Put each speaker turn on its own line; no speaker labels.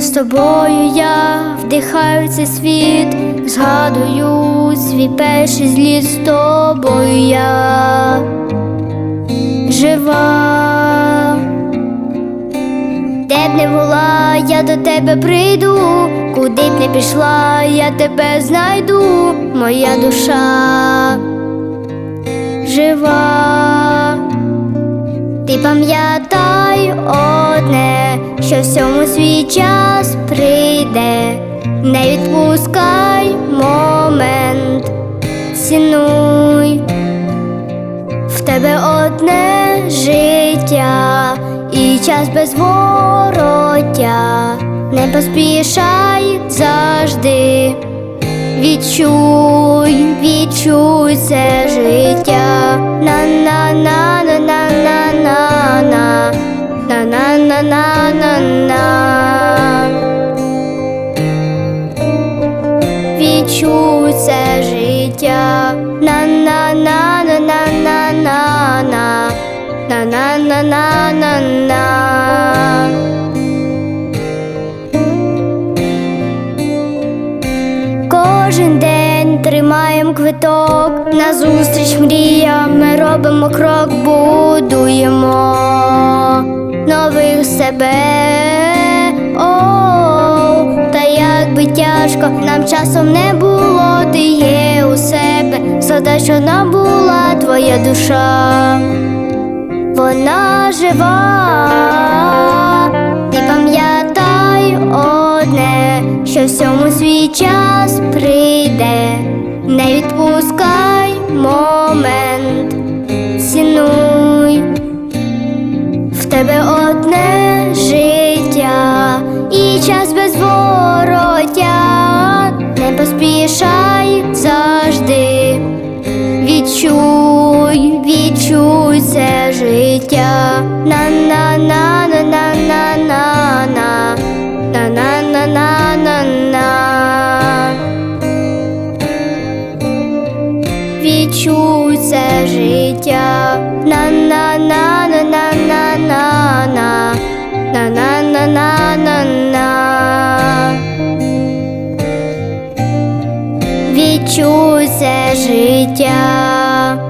З тобою я вдихаю цей світ, згадую свій перший зліт з тобою я жива. Де б не була, я до тебе прийду, куди б не пішла, я тебе знайду, моя душа жива. Ти пам'ятай одне, що всьому свій час прийде, не відпускай момент, цінуй в тебе одне життя і час без вороття, не поспішай завжди. Відчуй, відчуй це життя. На на на на на на на на на на на на на Це життя. На на на на на на на на на на на на на на Кожен день тримаємо квиток, назустріч мріям ми робимо крок, будуємо нових себе. Би тяжко нам часом не було, ти є у себе, все що нам була твоя душа, вона жива, ти пам'ятай одне, що всьому свій час прийде, не відпускай момент, цінуй. В тебе одне Відчуй, відчуй це життя. На на на на на на на на на на на на на на Відчуй це життя. На на на на на на відчуйся життя.